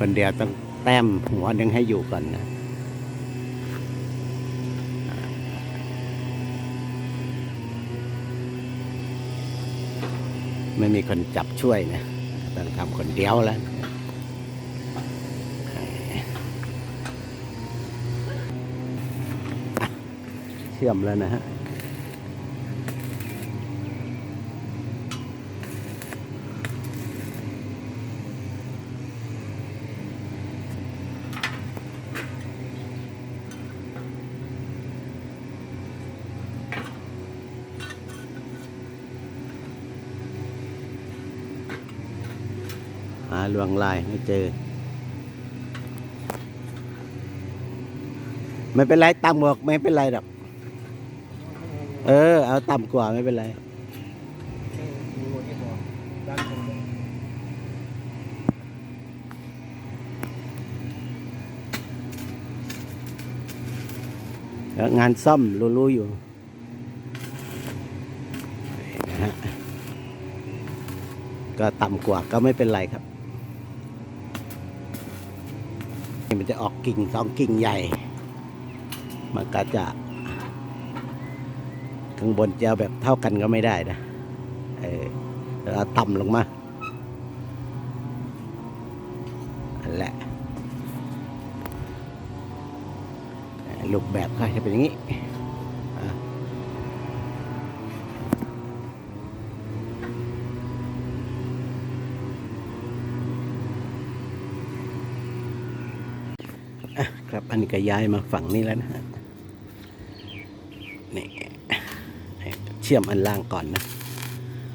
คนเดียวต้องแต้มหัวหนึ่งให้อยู่ก่อนนะไม่มีคนจับช่วยนะต้องทำคนเดียวแล้วเชื่อมแล้วนะฮะ หาลวงลายไม่เจอ ไม่เป็นไรต่ำกว่าไม่เป็นไรหรอกเออ เอาต่ำกว่าไม่เป็นไรแล้วงานซ่อมรู้ๆอยู่นะฮะก็ต่ำกว่าก็ไม่เป็นไรครับ มันจะออกกิ่งสองกิ่งใหญ่ มันก็จะ ข้างบนจะแบบเท่ากันก็ไม่ได้นะ เออแล้วเอาต่ำลงมาอันแหละรูปแบบก็จะเป็นอย่างนี้ อะครับอันนี้ก็ย้ายมาฝั่งนี้แล้วนะฮะนี่เชื่อมอันล่างก่อนนะ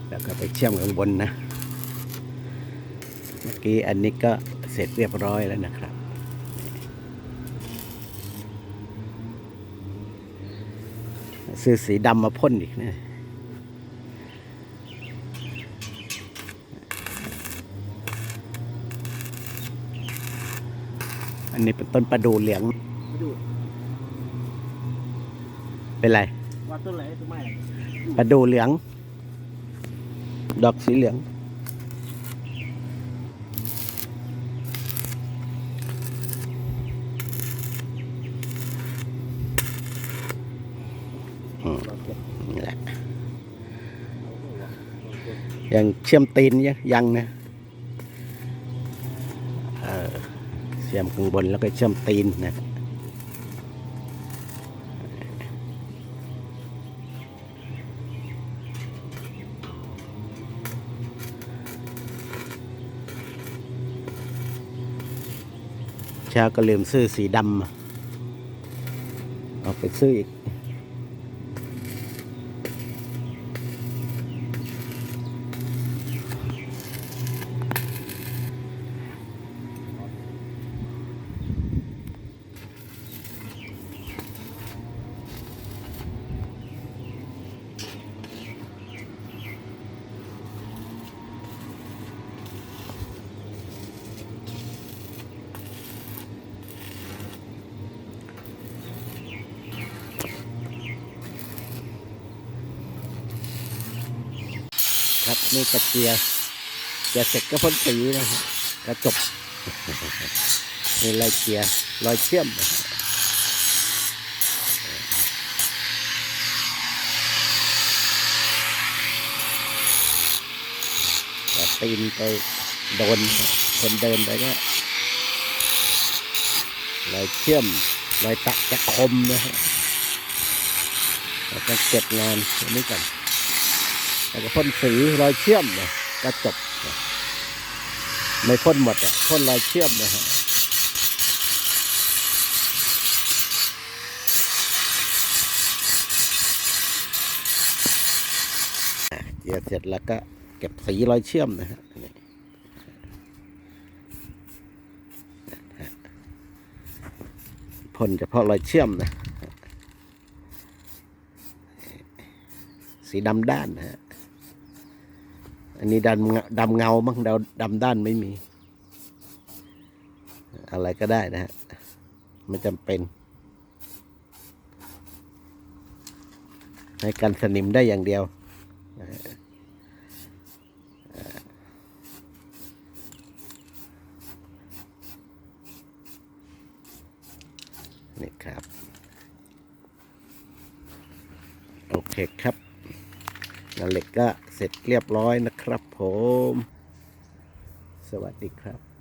แล้วก็ไปเชื่อมข้างบนนะ เมื่อกี้อันนี้ก็เสร็จเรียบร้อยแล้วนะครับซื้อสีดำมาพ่นอีกนะ อันนี้เป็นต้นประดูเหลืองดูเป็นไร ว่าต้นอะไหนต้นไม้อะไรประดูเหลือง ดอกสีเหลืองอืมนี่แหละยังเชื่อมตีนยังยังนะ ชื่อมข้างบนแล้วก็เชื่อมตีนนะช้าก็ลืมซื้อสีดำเอาไปซื้ออีก ครับ นี่กระเจียเจียเสร็จก็พ่นสีนะฮะกระจบนี่รอยเจียรอยเชื่อมตีนไปโดนคนเดินไปก็รอยเชื่อมรอยตักจะคมนะฮะเราต้องเก็บงานนนี้ก่อน แล้วก็พ่นสีรอยเชื่อมนะก็จบไม่พ่นหมดอะพ่นรอยเชื่อมนะฮะเจียเสร็จแล้วก็เก็บสีรอยเชื่อมนะฮะพ่นเฉพาะรอยเชื่อมนะ สีดำด้านนะฮะ อันนี้ดำเงาดำเงาบ้างดำดำด้านไม่มี อะไรก็ได้นะฮะไม่จำเป็น ให้กันสนิมได้อย่างเดียวนะฮะอ่านี่ครับ โอเคครับเหล็กก็ เสร็จเรียบร้อยนะครับผม สวัสดีครับ